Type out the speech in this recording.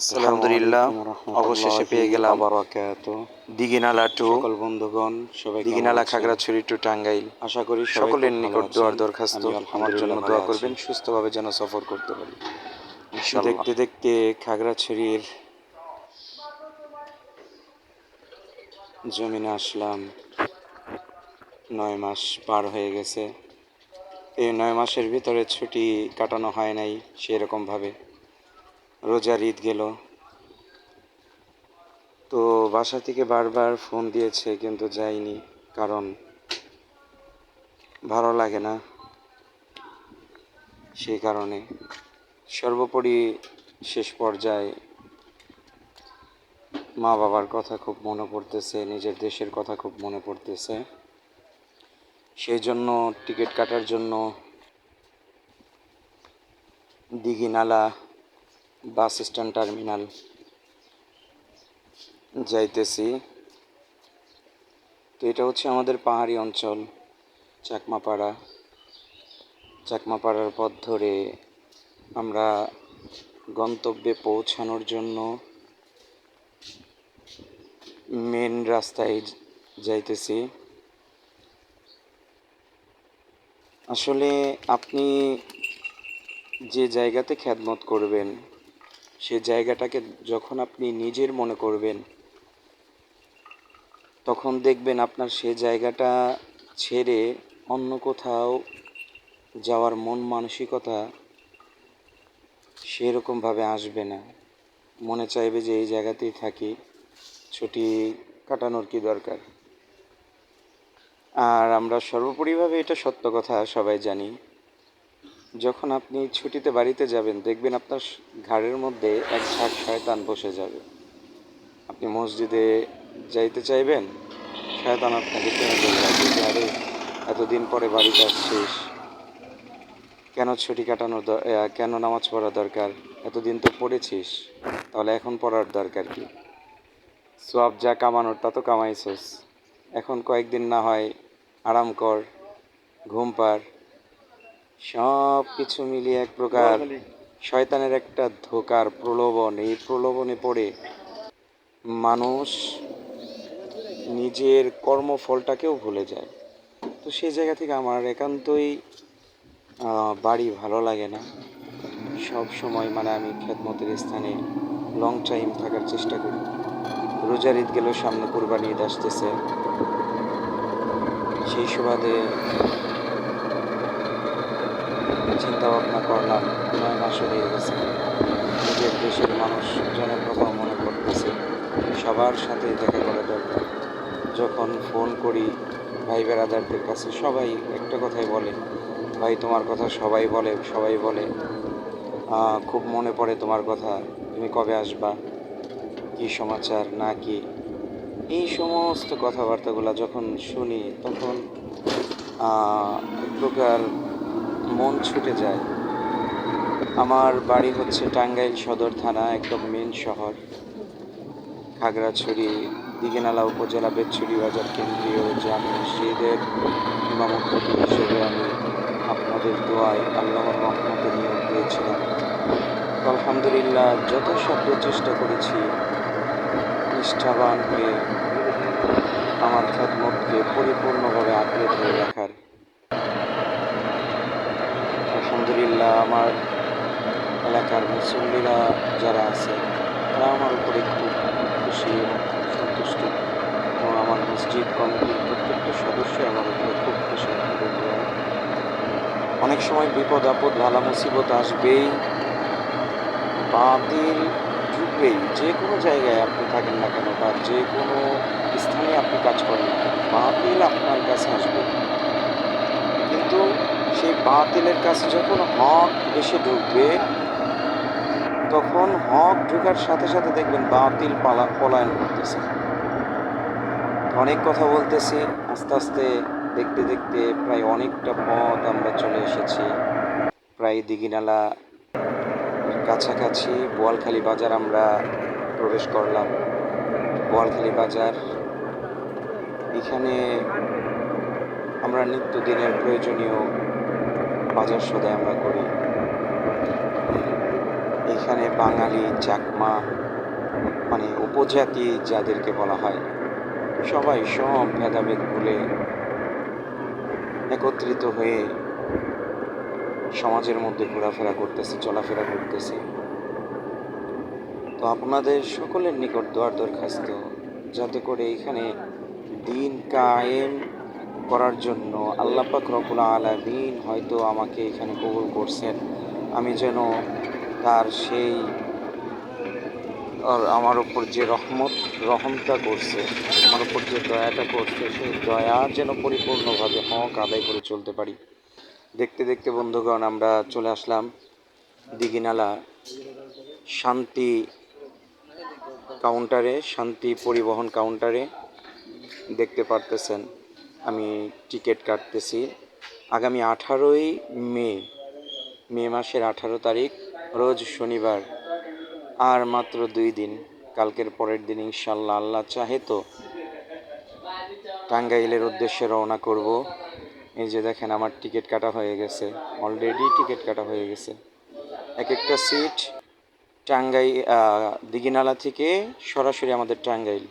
আলহামদুলিল্লাহ অবশেষে পেয়ে গেলাম বারাকাতু দিঘিনালা টু সকল বন্ধুগণ সবাই দিঘিনালা খাগড়াছড়ি টু টাঙ্গাইল। আশা করি সকলের নিকট দোয়ার দরখাস্ত আমার জন্য দোয়া করবেন সুস্থভাবে যেন সফর করতে পারি। দেখতে দেখতে খাগড়াছড়ির জমিনে আসলাম। নয় মাস পার হয়ে গেছে। এই নয় মাসের ভিতরে ছুটি কাটানো হয় নাই সেরকমভাবে। রোজার ঈদ গেল। তো বাসা থেকে বারবার ফোন দিয়েছে, কিন্তু যাইনি কারণ ভালো লাগে না সেই কারণে। সর্বোপরি শেষ পর্যায়ে মা বাবার কথা খুব মনে পড়তেছে, নিজের দেশের কথা খুব মনে পড়তেছে। সেই জন্য টিকিট কাটার জন্য দিঘিনালা বাস স্ট্যান্ড টার্মিনাল। যাইতেছি। তো এটা হচ্ছে আমাদের পাহাড়ি অঞ্চল, চাকমাপাড়া। চাকমাপাড়ার পথ ধরে আমরা গন্তব্যে পৌঁছানোর জন্য মেন রাস্তায় যাইতেছি। আসলে আপনি যে জায়গাতে খ্যাতমত করবেন সে জায়গাটাকে যখন আপনি নিজের মনে করবেন, তখন দেখবেন আপনার সে জায়গাটা ছেড়ে অন্য কোথাও যাওয়ার মন মানসিকতা সেরকমভাবে আসবে না। মনে চাইবে যে এই জায়গাতেই থাকি, ছুটি কাটানোর কি দরকার? আর আমরা সর্বোপরিভাবে এটা সত্য কথা সবাই জানি যখন আপনি ছুটিতে বাড়িতে যাবেন, দেখবেন আপনার ঘাড়ের মধ্যে এক ঝাঁক শয়তান বসে যাবে। আপনি মসজিদে যাইতে চাইবেন, শয়তান আপনাকে যে আরে এতদিন পরে বাড়িতে আসছিস? কেন ছুটি কাটানোর কেন নামাজ পড়া দরকার? এতদিন তো পড়েছিস, তাহলে এখন পড়ার দরকার কি? সব যা কামানোর তা তো কামাইছস। এখন কয়েকদিন না হয় আরাম কর, ঘুম পার সব কিছু মিলিয়ে এক প্রকার শয়তানের একটা ধোকার প্রলোভন। এই প্রলোভনে পড়ে মানুষ নিজের কর্মফলটাকেও ভুলে যায়। তো সেই জায়গা থেকে আমার একান্তই বাড়ি ভালো লাগে না। সব সময় মানে আমি খেদমতের স্থানে লং টাইম থাকার চেষ্টা করি। রোজার ঈদ গেলেও সামনে কোরবানি ঈদ আসতেছে। সেই সুবাদে চিন্তা ভাবনা করলাম নয় মাস হয়ে গেছে। নিজের দেশের মানুষজনের কথা মনে পড়তেছে সবার সাথে দেখা করা দরকার যখন ফোন করি ভাই বেড়াদারদের কাছে, সবাই একটা কথাই বলে, ভাই, তোমার কথা সবাই বলে সবাই বলে খুব মনে পড়ে তোমার কথা, তুমি কবে আসবা? কি সমাচার, না কি? এই সমস্ত কথাবার্তাগুলো যখন শুনি, তখন এক প্রকার মন ছুটে যায়। আমার বাড়ি হচ্ছে টাঙ্গাইল সদর থানা, একদম মেন শহর। খাগড়াছড়ি, দিঘিনালা উপজেলা, বেতছড়ি বাজার কেন্দ্রীয় জামি মসজিদের ইমামতি হিসেবে আমি আপনাদের দোয়ায় আল্লাহর রহমতে নিয়োগ দিয়েছিলাম। আলহামদুলিল্লাহ যত শব্দ চেষ্টা করেছি নিষ্ঠাবান হয়ে আমার খ্যাতমতকে পরিপূর্ণভাবে আঁকড়ে ধরে রাখার আলহামদুলিল্লাহ আমার এলাকার মুসল্লিরা যারা আছে, তারা আমার উপরে খুব খুশি এবং সন্তুষ্ট। এবং আমার মসজিদ কমিটির প্রত্যেকটা সদস্যই আমার উপরে খুব খুশি অনেক সময় বিপদ, আপদ ভালা মুসিবত আসবেই। বাতিল ঢুকবেই যে কোনো জায়গায় আপনি থাকেন না কেন বা যে কোনো স্থানে আপনি কাজ করেন না কেন বাতিল আপনার কাছে আসবে। সেই বাতিলের কাছে যখন হক এসে ঢুকবে, তখন হক ঢুকার সাথে সাথে দেখবেন বাতিল পালা, পলায়ন করতেছে। অনেক কথা বলতেছি, আস্তে আস্তে দেখতে দেখতে প্রায় অনেকটা পথ আমরা চলে এসেছি। প্রায় দিঘিনালা কাছাকাছি বোয়ালখালী বাজার আমরা প্রবেশ করলাম। বোয়ালখালী বাজার, এখানে আমরা নিত্যদিনের প্রয়োজনীয় বাজার সদাই আমরা করি। এখানে বাঙালি, চাকমা মানে উপজাতি যাদেরকে বলা হয়, সবাই সব ভেদাভেদ ভুলে একত্রিত হয়ে সমাজের মধ্যে ঘোরাফেরা করতেছে, চলাফেরা করতেছে। তো আপনাদের সকলের নিকট দোয়ার দরখাস্ত, যাতে করে এখানে দিন কায়েম করার জন্য আল্লাহ পাক রব্বুল আলামিন হয়তো আমাকে এখানে কবুল করছেন। আমি যেন তার সেই আর আমার উপর যে রহমত, রহমটা করছে, আমার উপর যে দয়াটা করছে, সেই দয়া যেন পরিপূর্ণভাবে হক আদায় করে চলতে পারি। দেখতে দেখতে বন্ধুগণ, আমরা চলে আসলাম দিঘিনালা শান্তি কাউন্টারে, শান্তি পরিবহন কাউন্টারে। দেখতে পারতেছেন আমি টিকিট কাটতেছি। আগামী আঠারোই মে মে মাসের আঠারো তারিখ, রোজ শনিবার। আর মাত্র দুই দিন, কালকের পরের দিন ইনশাল্লাহ আল্লাহ চাহে তো টাঙ্গাইলের উদ্দেশ্যে রওনা করব। এই যে দেখেন আমার টিকিট কাটা হয়ে গেছে অলরেডি টিকিট কাটা হয়ে গেছে। এক একটা সিট টাঙ্গাই দিঘিনালা থেকে সরাসরি আমাদের টাঙ্গাইল।